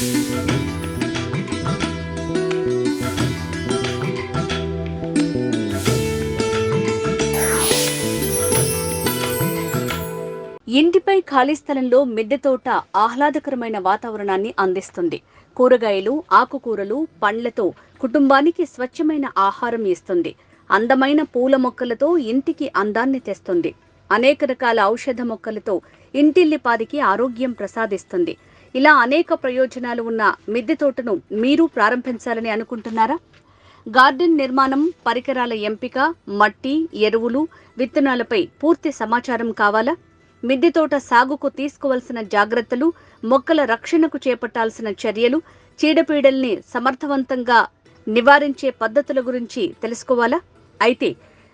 ఇంటిపై ఖాళీ స్థలంలో మిద్దె తోట ఆహ్లాదకరమైన వాతావరణాన్ని అందిస్తుంది. కూరగాయలు ఆకుకూరలు పండ్లతో కుటుంబానికి స్వచ్ఛమైన ఆహారం ఇస్తుంది. అందమైన పూల మొక్కలతో ఇంటికి అందాన్ని తెస్తుంది. అనేక రకాల ఔషధ మొక్కలతో ఇంటిల్లిపాదికి ఆరోగ్యం ప్రసాదిస్తుంది. ఇలా అనేక ప్రయోజనాలు ఉన్న మిద్దె తోటను మీరు ప్రారంభించాలని అనుకుంటున్నారా? గార్డెన్ నిర్మాణం పరికరాల ఎంపిక మట్టి ఎరువులు విత్తనాలపై పూర్తి సమాచారం కావాలా? మిద్దె తోట సాగుకు తీసుకోవలసిన జాగ్రత్తలు మొక్కల రక్షణకు చేపట్టాల్సిన చర్యలు చీడపీడల్ని సమర్థవంతంగా నివారించే పద్ధతుల గురించి తెలుసుకోవాలా? అయితే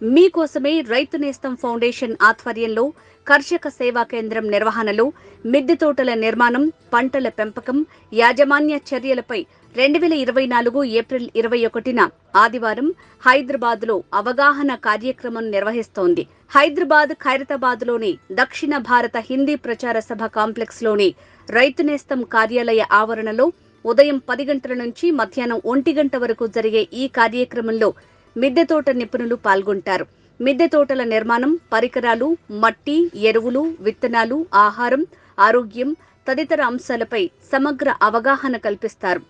మీకోసమే రైతు నేస్తం ఫౌండేషన్ ఆధ్వర్యంలో కర్షక సేవా కేంద్రం నిర్వహణలో మిద్దె తోటల నిర్మాణం పంటల పెంపకం యాజమాన్య చర్యలపై రెండు వేల ఇరవై నాలుగు ఏప్రిల్ ఇరవై ఒకటిన ఆదివారం హైదరాబాద్లో అవగాహన కార్యక్రమం నిర్వహిస్తోంది. హైదరాబాద్ ఖైరతాబాద్లోని దక్షిణ భారత హిందీ ప్రచార సభ కాంప్లెక్స్లోని రైతు నేస్తం కార్యాలయ ఆవరణలో ఉదయం పది గంటల నుంచి మధ్యాహ్నం ఒంటి గంట వరకు జరిగే ఈ కార్యక్రమంలో మిద్దె తోట నిపుణులు పాల్గొంటారు. మిద్దె తోటల నిర్మాణం పరికరాలు మట్టి ఎరువులు విత్తనాలు ఆహారం ఆరోగ్యం తదితర అంశాలపై సమగ్ర అవగాహన కల్పిస్తారు.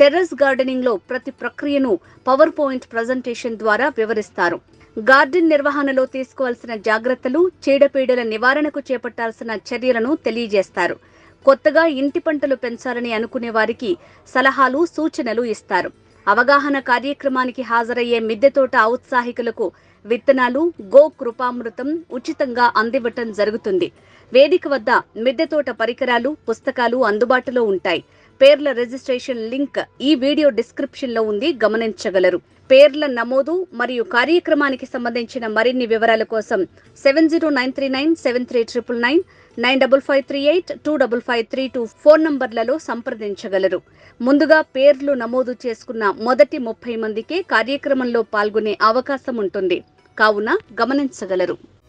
టెర్రస్ గార్డెనింగ్లో ప్రతి ప్రక్రియను పవర్ పాయింట్ ప్రజెంటేషన్ ద్వారా వివరిస్తారు. గార్డెన్ నిర్వహణలో తీసుకోవాల్సిన జాగ్రత్తలు చీడపీడల నివారణకు చేపట్టాల్సిన చర్యలను తెలియజేస్తారు. కొత్తగా ఇంటి పంటలు పెంచాలని అనుకునే వారికి సలహాలు సూచనలు ఇస్తారు. అవగాహన కార్యక్రమానికి హాజరయ్యే మిద్దె తోట ఔత్సాహికులకు విత్తనాలు గో కృపామృతం ఉచితంగా అందివ్వటం జరుగుతుంది. వేదిక వద్ద మిద్దె తోట పరికరాలు పుస్తకాలు అందుబాటులో ఉంటాయి. పేర్ల రిజిస్ట్రేషన్ లింక్ ఈ వీడియో డిస్క్రిప్షన్లో ఉంది గమనించగలరు. పేర్ల నమోదు మరియు కార్యక్రమానికి సంబంధించిన మరిన్ని వివరాల కోసం seven zero nine three nine seven three triple nine nine double five three eight two double five three two phone నంబర్లలో సంప్రదించగలరు. ముందుగా పేర్లు నమోదు చేసుకున్న మొదటి ముప్పై మందికే కార్యక్రమంలో పాల్గొనే అవకాశం ఉంటుంది. కావున గమనించగలరు.